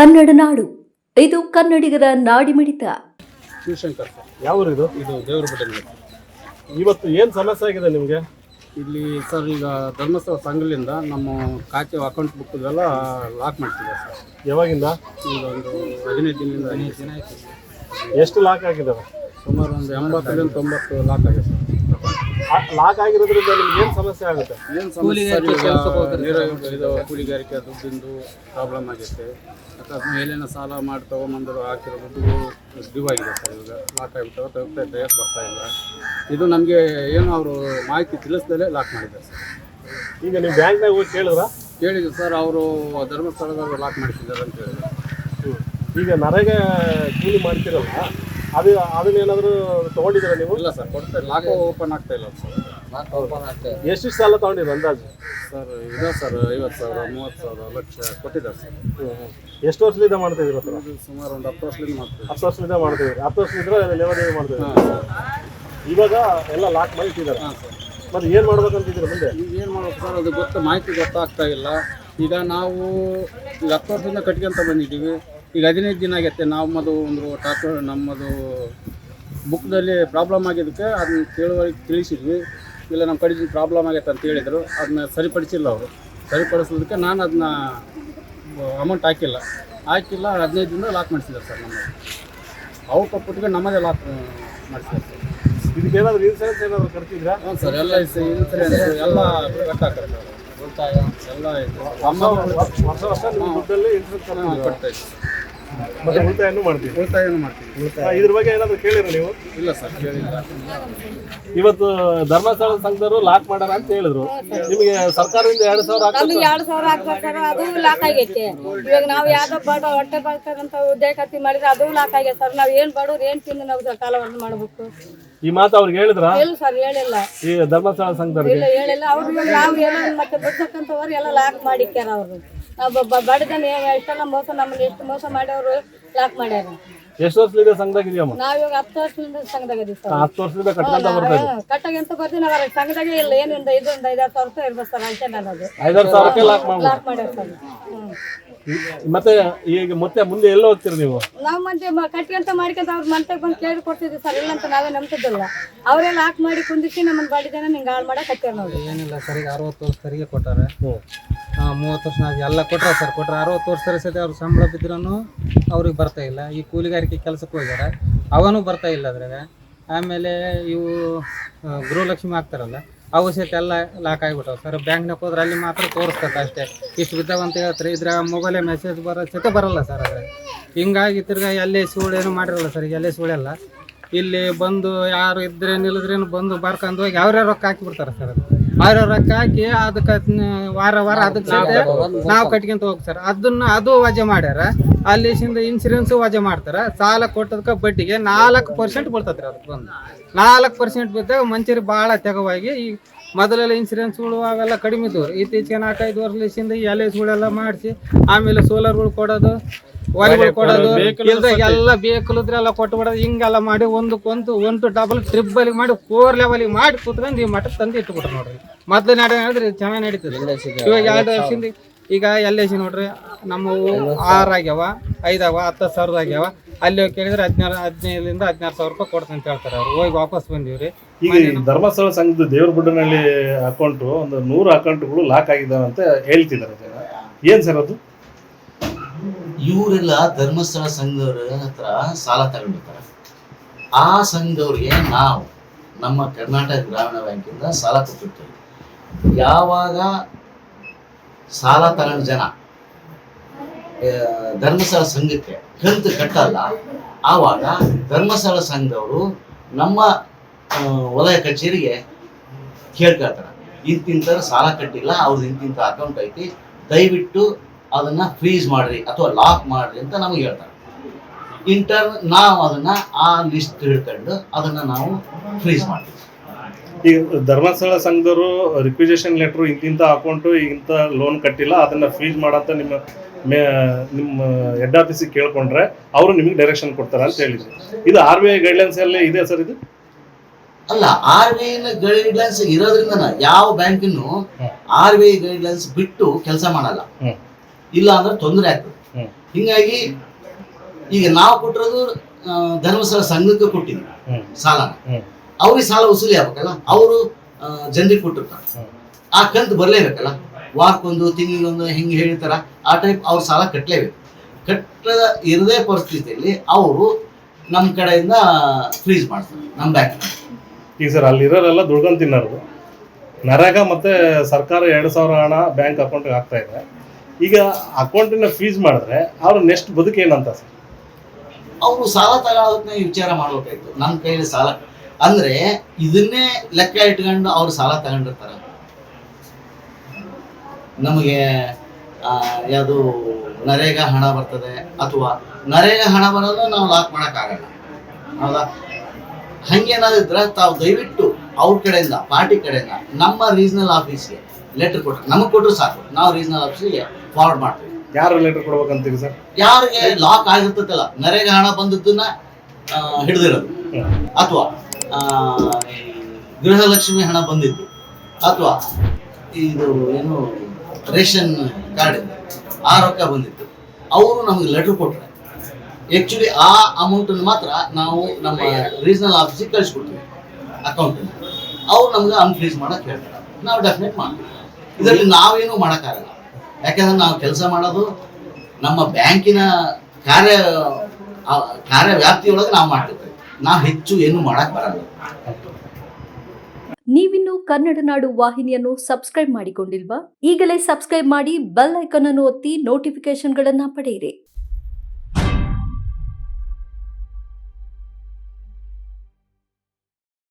ಕನ್ನಡ ನಾಡು. ಇದು ಕನ್ನಡಿಗರ ನಾಡಿಮಿಡಿತ. ಶಿವಶಂಕರ್ ಸರ್ ಯಾವ ಊರು ಇದು ಇದು ದೇವರ ಇವತ್ತು ಏನು ಸಮಸ್ಯೆ ಆಗಿದೆ ನಿಮಗೆ? ಇಲ್ಲಿ ಸರ್ ಈಗ ಧರ್ಮಸ್ಥಳ ಸಂಘದಿಂದ ನಮ್ಮ ಖಾತೆ ಅಕೌಂಟ್ ಬುಕ್ ಎಲ್ಲ ಲಾಕ್ ಮಾಡ್ತಿದ್ದಾರೆ ಸರ್. ಯಾವಾಗಿಂದ? ಈಗ ಒಂದು ಹದಿನೈದು ದಿನದಿಂದ. ಹದಿನೈದು ದಿನ ಆಯ್ತು ಎಷ್ಟು ಲಾಕ್ ಆಗಿದ್ದಾವೆ ಸುಮಾರು ಒಂದು ಎಂಬತ್ತರಿಂದ ತೊಂಬತ್ತು ಲಾಕ್ ಆಗಿದೆ ಸರ್. ಲಾಕ್ ಆಗಿರೋದ್ರಿಂದ ನಿಮ್ಗೆ ಏನು ಸಮಸ್ಯೆ ಆಗುತ್ತೆ? ಏನು ಸಮಸ್ಯೆ? ಸರ್ ಈಗ ನೀರು ಇದು ಕೂಲಿಗಾರಿಕೆ ದುಡ್ಡಿಂದು ಪ್ರಾಬ್ಲಮ್ ಆಗೈತೆ ಅಥವಾ ಮೇಲಿನ ಸಾಲ ಮಾಡಿ ತೊಗೊಂಬಂದರು ಹಾಕಿರೋ ದುಡ್ಡು ಡ್ಯೂ ಆಗಿದೆ ಸರ್ ಇವಾಗ. ಲಾಕ್ ಆಗಿಬಿಟ್ಟು ತೆಗ್ತಾ ತೆಗೆಯಕ್ಕೆ ಬರ್ತಾ ಇಲ್ಲ. ಇದು ನಮಗೆ ಏನು ಅವರು ಮಾಹಿತಿ ತಿಳಿಸ್ದಲೇ ಲಾಕ್ ಮಾಡಿದ್ದಾರೆ ಸರ್. ಈಗ ನೀವು ಬ್ಯಾಂಕ್ನಾಗ ಹೋಗಿ ಕೇಳಿದ್ರ? ಕೇಳಿದ್ರು ಸರ್ ಅವರು ಧರ್ಮಸ್ಥಳದವರು ಲಾಕ್ ಮಾಡಿಸಿದ್ದಾರೆ ಅಂತ ಹೇಳಿದ್ರು. ಈಗ ನರೇಗ ಕೂಲಿ ಮಾಡ್ತಿರಲ್ಲ ಅದು ಅದನ್ನೇನಾದರೂ ತೊಗೊಂಡಿದ್ದೀರಾ ನೀವು? ಇಲ್ಲ ಸರ್ ಕೊಡ್ತಾರೆ ಲಾಕ್ ಓಪನ್ ಆಗ್ತಾ ಇಲ್ಲ ಸರ್. ಎಷ್ಟು ಸಾಲ ತೊಗೊಂಡಿದ್ರು ಅಂದಾಜು? ಸರ್ ಇದೆ ಸರ್ ಐವತ್ತು ಸಾವಿರ ಮೂವತ್ತು ಸಾವಿರ ಲಕ್ಷ ಕೊಟ್ಟಿದ್ದಾರೆ ಸರ್. ಎಷ್ಟು ವರ್ಷದಿಂದ ಮಾಡ್ತಾ ಹತ್ರ? ಇದು ಸುಮಾರು ಒಂದು ಹತ್ತು ವರ್ಷದಿಂದ ಮಾಡ್ತೀವಿ ಹತ್ತು ವರ್ಷದಿಂದ ಮಾಡ್ತಿದ್ದೀರಿ? ಹತ್ತು ವರ್ಷದಿಂದ ಲೇವಾದೇವಿ ಮಾಡ್ತಿದ್ದೀರಿ? ಇವಾಗ ಎಲ್ಲ ಲಾಕ್ ಮಾಡಿ ಇಟ್ಟಿದ್ದಾರೆ. ಹಾಂ ಸರ್. ಮತ್ತೆ ಏನು ಮಾಡ್ಬೇಕಂತಿದ್ದೀರಿ ಮುಂದೆ? ಈಗ ಏನು ಮಾಡ್ಬೇಕು ಸರ್ ಅದು ಗೊತ್ತ ಮಾಹಿತಿ ಗೊತ್ತಾಗ್ತಾ ಇಲ್ಲ. ಈಗ ನಾವು ಈಗ ಹತ್ತು ವರ್ಷದಿಂದ ಕಟ್ಕೊಂತ ಬಂದಿದ್ದೀವಿ. ಈಗ ಹದಿನೈದು ದಿನ ಆಗೈತೆ ನಮ್ಮದು ಒಂದು ಟಾಕ್ಟರ್ ನಮ್ಮದು ಬುಕ್ದಲ್ಲಿ ಪ್ರಾಬ್ಲಮ್ ಆಗಿದ್ದಕ್ಕೆ ಅದನ್ನ ತಿಳುವಳಿಕೆ ತಿಳಿಸಿದ್ವಿ. ಇಲ್ಲ ನಮ್ಮ ಕಡೆ ಪ್ರಾಬ್ಲಮ್ ಆಗೈತೆ ಅಂತ ಹೇಳಿದರು. ಅದನ್ನ ಸರಿಪಡಿಸಿಲ್ಲ ಅವರು. ಸರಿಪಡಿಸೋದಕ್ಕೆ ನಾನು ಅದನ್ನ ಅಮೌಂಟ್ ಹಾಕಿಲ್ಲ. ಹಾಕಿಲ್ಲ ಹದಿನೈದು ದಿನ ಲಾಕ್ ಮಾಡಿಸಿದ್ದಾರೆ ಸರ್ ನಮ್ಮ ಅವ್ರು ಕೊಟ್ಬಿಟ್ಟಿಗೆ ನಮ್ಮದೇ ಲಾಕ್ ಮಾಡಿಸಿದ್ದಾರೆ ಸರ್. ಇದಕ್ಕೆ ಏನಾದರೂ ಇನ್ಸೂರೆನ್ಸ್ ಏನಾದರೂ ಕಟ್ತಿದ್ರಾ? ಹ್ಞೂ ಸರ್ ಎಲ್ಲ ಇನ್ಸೂರೆನ್ಸ್ ಎಲ್ಲ ಕಟ್ಟಾಕ್ತಾರೆ ಸರ್ ಉಳಿತಾಯ ಎಲ್ಲ ಇದೆ. ವರ್ಷ ವರ್ಷ ಇನ್ಸೂರೆನ್ಸ್ ಹಾಂ, ಕಟ್ತಾ ಇದೆ ಮತ್ತೆ ಉಳಿತಾಯನೂ ಮಾಡ್ತೀವಿ ಉಳಿತಾಯನೂ ಮಾಡ್ತೀವಿ. ಇದ್ರ ಬಗ್ಗೆ ಏನಾದರೂ ಕೇಳಿರ ನೀವು? ಇಲ್ಲ ಸರ್ ಕೇಳಿಲ್ಲ. ಇವತ್ತು ಧರ್ಮಸ್ಥಳ ಸಂಘದವರು ಲಾಕ್ ಮಾಡಾರ ಅಂತ ಹೇಳಿದ್ರು. ನಿಮಗೆ ಸರ್ಕಾರದಿಂದ ಎರಡು ಸಾವಿರ ನಮ್ಗೆ ಎರಡು ಸಾವಿರ ಹಾಕ್ಬೇಕಾದ್ರೆ ಅದು ಲಾಕ್ ಆಗೈತೆ. ಇವಾಗ ನಾವು ಯಾವ್ದೋ ಬಡ ಹೊಟ್ಟೆ ಬಾಳ್ತಾರಂತ ಉದ್ಯೋಗ ಖಾತಿ ಮಾಡಿದ್ರೆ ಅದು ಲಾಕ್ ಆಗೈತೆ ಸರ್. ನಾವು ಏನ್ ಬಡವ್ರು ಏನ್ ತಿಂದು ನಾವು ಕಾಲವನ್ನು ಮಾಡ್ಬೇಕು? ಈ ಮಾತು ಅವ್ರಿಗೆ ಹೇಳಿದ್ರ? ಇಲ್ಲ ಸರ್ ಹೇಳಿಲ್ಲ. ಈ ಧರ್ಮಸ್ಥಳ ಸಂಘದವ್ರಿಗೆ? ಇಲ್ಲ ಹೇಳಿಲ್ಲ. ಅವ್ರು ನಾವು ಏನೋ ಮತ್ತೆ ಬರ್ತಕ್ಕಂಥವ್ರು ಎಲ್ಲ ಲಾಕ್ ಮಾಡಿಕ್ಯಾರ ಅವರು. ಬಡದನ್ ಎಷ್ಟೆಲ್ಲ ಮೋಸ ನಮ್ಮನ್ನ ಎಷ್ಟು ಮೋಸ ಲಾಕ್ ಮಾಡ್ಯಾರ. ಎಷ್ಟು ವರ್ಷದಿಂದ ಸಂಘದಾಗ ಇದೆಯಮ್ಮ ಹತ್ತು ವರ್ಷದಿಂದ ಸಂಘದಾಗ ಇದೀವಿ ಸರ್. ಹತ್ತು ವರ್ಷದಿಂದ ಕಟ್ಕೊಂತ ಬರ್ತಾ ಇದೆ. ಕಟ್ಟಾಗ ಎಂತ ಬರ್ತೀನಿ ನಾವು ಸಂಘದಾಗೆ ಇಲ್ಲ ಏನಿಂದ ಇದೊಂದು ಐದಾರು ಸಾವಿರ ರೂಪಾಯಿ ಇರ್ಬೋದು ಸರ್ ಅಂತ ಅನ್ನೋದು. ಐದಾರು ಸಾವಿರಕ್ಕೆ ಲಾಕ್ ಮಾಡ್ಬೋದು. ಲಾಕ್ ಮಾಡ್ಯಾರ ಸರ್. ಹ್ಮ್. ಮತ್ತೆ ಈಗ ಮತ್ತೆ ಮುಂದೆ ಎಲ್ಲ ಹೋಗ್ತೀರಿ ನೀವು? ನಾವು ಮತ್ತೆ ಕಟ್ಕೊಂತ ಮಾಡ್ಕೊಂತ ಅವ್ರ ಮನೆ ಬಂದು ಕೇಳಿ ಕೊಡ್ತಿದ್ವಿ ಸರ್ ಇಲ್ಲ ಅಂತ ನಾವೇ ನಂಬ್ತಿದ್ದಿಲ್ಲ. ಅವರೆಲ್ಲ ಹಾಕ್ ಮಾಡಿ ಕುಂದಿಸಿ ನಮ್ಮ ಬಾಡಿ ಜನ ನಿಂಗೆ ಹಾಳು ನೋಡಿ. ಏನಿಲ್ಲ ಸರಿ ಈಗ ಅರವತ್ತು ವರ್ಷ ಸರಿಗೆ ಕೊಟ್ಟಾರೆ. ಮೂವತ್ತು ವರ್ಷ ನಾಲ್ಕು ಎಲ್ಲ ಕೊಟ್ಟರೆ ಸರ್, ಕೊಟ್ರೆ ಅರವತ್ತು ವರ್ಷ ಸತಿ ಅವ್ರು ಸಂಬಳ ಬಿದ್ರೂ ಅವ್ರಿಗೆ ಬರ್ತಾ ಇಲ್ಲ. ಈ ಕೂಲಿಗಾರಿಕೆ ಕೆಲಸಕ್ಕೆ ಹೋಗ್ಯಾರ, ಅವನು ಬರ್ತಾ ಇಲ್ಲ ಅದ್ರಾಗ. ಆಮೇಲೆ ಇವು ಗೃಹಲಕ್ಷ್ಮಿ ಆಗ್ತಾರಲ್ಲ ಅವು ಸಹಿತ ಎಲ್ಲ ಲಾಕ್ ಆಗಿಬಿಟ್ಟವು ಸರ್. ಬ್ಯಾಂಕ್ನಾಗ ಹೋದ್ರೆ ಅಲ್ಲಿ ಮಾತ್ರ ತೋರಿಸ್ತಾರೆ ಅಷ್ಟೇ. ಇಷ್ಟು ಬಿದ್ದಾವ ಅಂತ ಹೇಳ್ತಾರೆ. ಇದ್ರ ಮೊಬೈಲೇ ಮೆಸೇಜ್ ಬರೋ ಸಹಿತ ಬರಲ್ಲ ಸರ್ ಅದ್ರಾಗ. ಹಿಂಗಾಗಿ ತಿರ್ಗಾ ಎಲ್ಲೇ ಸುಳ್ಳು ಏನು ಮಾಡಿರಲ್ಲ ಸರ್. ಈಗ ಎಲ್ಲೇ. ಸುಳ್ಳೆಲ್ಲ ಇಲ್ಲಿ ಬಂದು ಯಾರು ಇದ್ರೆ ನಿಲ್ಲದ್ರೇನು ಬಂದು ಬರ್ಕೊಂಡು ಹೋಗಿ ಅವ್ರೇ ರೊಕ್ಕ ಹಾಕಿಬಿಡ್ತಾರೆ ಸರ್ ಸರ್. ಅವ್ರ ರೊಕ್ಕ ಹಾಕಿ ಅದಕ್ಕೆ ವಾರ ವಾರ ಅದಕ್ಕೆ ನಾವು ಕಟ್ಕೊಂತ ಹೋಗ್ತಾರೆ ಸರ್. ಅದನ್ನ ಅದು ವಜೆ ಮಾಡ್ಯಾರ. ಅಲ್ಲಿಸಿಂದ ಇನ್ಸೂರೆನ್ಸ್ ವಜೆ ಮಾಡ್ತಾರ. ಸಾಲ ಕೊಟ್ಟದಕ್ಕೆ ಬಡ್ಡಿಗೆ ನಾಲ್ಕು ಪರ್ಸೆಂಟ್ ಬೀಳ್ತದ್ರಿ ಅದಕ್ಕೆ ಬಂದು ನಾಲ್ಕು ಪರ್ಸೆಂಟ್ ಬಿದ್ದಾಗ ಮಂಚರಿ ಭಾಳ ತೆಗವಾಗಿ ಈ ಮೊದಲೆಲ್ಲ ಇನ್ಸೂರೆನ್ಸ್ಗಳು ಅವೆಲ್ಲ ಕಡಿಮೆ ಇದ್ದವು ಇತ್ತೀಚೆಗೆ ನಾಲ್ಕೈದು ವರ್ಷದಿಂದ ಎಲ್ ಎಸ್ಗಳೆಲ್ಲ ಮಾಡಿಸಿ ಆಮೇಲೆ ಸೋಲಾರ್ಗಳು ಕೊಡೋದು ವೈರ್ಗಳು ಕೊಡೋದು ಇಲ್ದಾಗ ಎಲ್ಲ ಬೇಕಲಿದ್ರೆ ಎಲ್ಲ ಕೊಟ್ಟು ಬಿಡೋದು. ಹಿಂಗೆಲ್ಲ ಮಾಡಿ ಒಂದಕ್ಕೊಂದು ಒಂದು ಡಬಲ್ ಟ್ರಿಬಲ್ ಮಾಡಿ ಫೋರ್ ಲೆವೆಲಿಗೆ ಮಾಡಿ ಕೂತ್ಕೊಂಡು ಈ ಮಠಕ್ಕೆ ತಂದು ಇಟ್ಬಿಟ್ರು ನೋಡ್ರಿ. ಮೊದಲು ನಡೆ ಹೇಳಿದ್ರೆ ಚೆನ್ನಾಗಿ ನಡೀತದೆ. ಇವಾಗ ಎರಡು ವರ್ಷದಿಂದ ಈಗ ಎಲ್ ಐ ಸಿ ನೋಡ್ರಿ ನಮ್ಮವು ಆರು ಆಗ್ಯಾವ ಐದಾವ ಹತ್ತು ಸಾವಿರದ ಆಗ್ಯಾವ. ಅಲ್ಲಿ ಹೋಗಿ ಕೇಳಿದ್ರೆ ಹದಿನಾರು ಹದಿನೈದರಿಂದ ಹದಿನಾರು ಸಾವಿರ ರೂಪಾಯಿ ಕೊಡ್ತಂತ ಅಂತ ಹೇಳ್ತಾರೆ ಅವ್ರು. ಹೋಗಿ ವಾಪಸ್ ಬಂದೀವ್ರಿ. ಈಗ ಧರ್ಮಸ್ಥಳ ಸಂಘದ ದೇವರಗುಡ್ಡನಲ್ಲಿ ಅಕೌಂಟ್ ಒಂದು ನೂರು ಅಕೌಂಟ್ಗಳು ಲಾಕ್ ಆಗಿದ್ದಾವೆ ಅಂತ ಹೇಳ್ತಿದ್ದಾರೆ ಜನ. ಏನ್ ಸರ್ ಅದು? ಇವರೆಲ್ಲ ಧರ್ಮಸ್ಥಳ ಸಂಘದವ್ರ ಹತ್ರ ಸಾಲ ತಗೊಂಡಿರ್ತಾರೆ. ಆ ಸಂಘದವ್ರಿಗೆ ನಾವು ನಮ್ಮ ಕರ್ನಾಟಕ ಗ್ರಾಮೀಣ ಬ್ಯಾಂಕಿಂದ ಸಾಲ ಕೊಟ್ಟಿರ್ತೇವೆ. ಯಾವಾಗ ಸಾಲ ತಗೊಂಡ ಜನ ಧರ್ಮಸ್ಥಳ ಸಂಘಕ್ಕೆ ಕಂತು ಕಟ್ಟಲ್ಲ, ಆವಾಗ ಧರ್ಮಸ್ಥಳ ಸಂಘದವರು ನಮ್ಮ ವಲಯ ಕಚೇರಿಗೆ ಕೇಳ್ಕೊಳ್ತಾರೆ. ಇಂತಿಂಥವ್ರು ಸಾಲ ಕಟ್ಟಿಲ್ಲ ಅವ್ರದ್ದು ಇಂತಿಂಥ ಅಕೌಂಟ್ ಐತಿ. ದಯವಿಟ್ಟು ಅದನ್ನ ಫ್ರೀಸ್ ಮಾಡ್ರಿ ಅಥವಾ ಲಾಕ್ ಮಾಡ್ರಿ ಅಂತ ನಮಗೆ ಹೇಳ್ತಾರೆ. ಇಂಟರ್ ನಾವು ಅದನ್ನ ಆ ಲಿಸ್ಟ್ ತಿಳ್ಕೊಂಡು ಅದನ್ನ ನಾವು ಫ್ರೀಸ್ ಮಾಡ್ತೀವಿ. ಈಗ ಧರ್ಮಸ್ಥಳ ಸಂಘದವರು ರಿಕ್ವಿಜೇಷನ್ ಲೆಟ್ರು ಇಂತಿಂತ ಅಕೌಂಟು ಇಂಥ ಲೋನ್ ಕಟ್ಟಿಲ್ಲ, ಅದನ್ನ ಫ್ರೀಸ್ ಮಾಡಂತ ನಿಮ್ಮ ನಿಮ್ಮ ಹೆಡ್ ಆಫೀಸಿಗೆ ಕೇಳ್ಕೊಂಡ್ರೆ ಅವರು ನಿಮಗೆ ಡೈರೆಕ್ಷನ್ ಕೊಡ್ತಾರೆ ಅಂತ ಹೇಳಿದ್ರು. ಇದು ಆರ್ ಬಿ ಐ ಗೈಡ್ಲೈನ್ಸ್ ಅಲ್ಲೇ ಇದೆ ಸರ್ ಇದು? ಅಲ್ಲ ಆರ್ ಬಿ ಐ ಗೈಡ್ಲೈನ್ಸ್ ಇರೋದ್ರಿಂದ ಯಾವ ಬ್ಯಾಂಕಿನ್ನು ಹ್ಮ್. ಆರ್ ಬಿ ಐ ಗೈಡ್ಲೈನ್ಸ್ ಬಿಟ್ಟು ಕೆಲಸ ಮಾಡಲ್ಲ. ಇಲ್ಲ ಅಂದ್ರೆ ತೊಂದರೆ ಆಗ್ತದೆ. ಹಿಂಗಾಗಿ ಈಗ ನಾವು ಕೊಟ್ಟಿರೋದು ಧರ್ಮಸ್ಥಳ ಸಂಘಕ್ಕೆ ಕೊಟ್ಟಿದ್ವಿ ಸಾಲ ಸಾಲನ. ಅವ್ರಿಗೆ ಸಾಲ ವಸೂಲಿ ಆಗ್ಬೇಕಲ್ಲ? ಅವರು ಜನರಿಗೆ ಕೊಟ್ಟಿರ್ತಾರೆ. ಆ ಕಂತು ಬರಲೇಬೇಕಲ್ಲ? ವಾರಕ್ಕೊಂದು ತಿಂಗಳಿಗೊಂದು ಹಿಂಗೆ ಹೇಳ್ತಾರ ಆ ಟೈಪ್ ಅವ್ರ ಸಾಲ ಕಟ್ಟಲೇಬೇಕು ಕಟ್ಟದ ಇರದೇ ಪರಿಸ್ಥಿತಿಯಲ್ಲಿ ಅವರು ನಮ್ಮ ಕಡೆಯಿಂದ ಫ್ರೀಸ್ ಮಾಡ್ತಾರೆ ನಮ್ಮ ಬ್ಯಾಂಕ್ ಈಗ ಸರ್ ಅಲ್ಲಿರೋರೆಲ್ಲ ದುಡ್ಕೊಂಡು ತಿನ್ನೋರು. ನರೇಗ ಮತ್ತೆ ಸರ್ಕಾರ ಎರಡು ಸಾವಿರ ಹಣ ಬ್ಯಾಂಕ್ ಅಕೌಂಟ್ಗೆ ಹಾಕ್ತಾ ಇದೆ. ಈಗ ಅಕೌಂಟಿನ ಫೀಸ್ ಮಾಡಿದ್ರೆ ಅವ್ರ ನೆಕ್ಸ್ಟ್ ಬದುಕು ಏನಂತ ಸರ್? ಅವರು ಸಾಲ ತಗೊಳ್ಳೋದನ್ನ ವಿಚಾರ ಮಾಡ್ಬೇಕಾಯ್ತು. ನನ್ನ ಕೈಯಲ್ಲಿ ಸಾಲ. ಅಂದ್ರೆ ಇದನ್ನೇ ಲೆಕ್ಕ ಇಟ್ಕೊಂಡು ಅವ್ರು ಸಾಲ ತಗೊಂಡಿರ್ತಾರೆ. ನಮಗೆ ಯಾವುದು ನರೇಗಾ ಹಣ ಬರ್ತದೆ ಅಥವಾ ನರೇಗಾ ಹಣ ಬರೋದು ನಾವು ಲಾಕ್ ಮಾಡೋಕ್ಕಾಗಲ್ಲ. ಹೌದಾ? ಹಂಗೇನಾದಿದ್ರೆ ತಾವು ದಯವಿಟ್ಟು ಅವ್ರ ಕಡೆಯಿಂದ ಪಾರ್ಟಿ ಕಡೆಯಿಂದ ನಮ್ಮ ರೀಜನಲ್ ಆಫೀಸ್ಗೆ ಲೆಟರ್ ಕೊಟ್ಟರು ನಮಗೆ ಕೊಟ್ಟರು ಸಾಕು. ನಾವು ರೀಜನಲ್ ಆಫೀಸ್ಗೆ ಫಾರ್ವರ್ಡ್ ಮಾಡ್ತೀವಿ. ಯಾರು ಲೆಟರ್ ಕೊಡ್ಬೇಕಂತೀರಿ ಸರ್? ಯಾರಿಗೆ ಲಾಕ್ ಆಗಿರ್ತೈತಲ್ಲ ನರೇಗಾ ಹಣ ಬಂದದ್ದನ್ನ ಹಿಡಿದಿರೋದು. ಅಥವಾ ಗೃಹಲಕ್ಷ್ಮಿ ಹಣ ಬಂದಿದ್ದು. ಅಥವಾ ಇದು ಏನು ರೇಷನ್ ಕಾರ್ಡ್ ಆ ರೊಕ್ಕ ಬಂದಿತ್ತು ಅವರು ನಮಗೆ ಲೆಟರ್ ಕೊಟ್ಟರೆ ಆ್ಯಕ್ಚುಲಿ ಆ ಅಮೌಂಟ್ ಮಾತ್ರ ನಾವು ನಮ್ಮ ರೀಜನಲ್ ಆಫೀಸಿಗೆ ಕಳಿಸ್ಕೊಡ್ತೀವಿ ಅಕೌಂಟ್ ಅವ್ರು ನಮ್ಗೆ ಅನ್ಫ್ರೀಸ್ ಮಾಡಕ್ ಹೇಳ್ತಾರೆ. ನಾವು ಡೆಫಿನೆಟ್ ಮಾಡ್ತೀವಿ. ಇದರಲ್ಲಿ ನಾವೇನು ಮಾಡೋಕ್ಕಾಗಲ್ಲ ಯಾಕಂದ್ರೆ ನಾವು ಕೆಲಸ ಮಾಡೋದು ನಮ್ಮ ಬ್ಯಾಂಕಿನ ಕಾರ್ಯ ಕಾರ್ಯ ವ್ಯಾಪ್ತಿಯೊಳಗೆ ನಾವು ಮಾಡ್ತಿರ್ತೀವಿ. ನಾವು ಹೆಚ್ಚು ಏನು ಮಾಡಕ್ ಬರಲ್ಲ. ನೀವಿನ್ನು ಕನ್ನಡ ನಾಡು ವಾಹಿನಿಯನ್ನು ಸಬ್ಸ್ಕ್ರೈಬ್ ಮಾಡಿಕೊಂಡಿಲ್ವಾ? ಈಗಲೇ ಸಬ್ಸ್ಕ್ರೈಬ್ ಮಾಡಿ ಬೆಲ್ ಐಕಾನ್ ಅನ್ನು ಒತ್ತಿ ನೋಟಿಫಿಕೇಶನ್ಗಳನ್ನು ಪಡೆಯಿರಿ.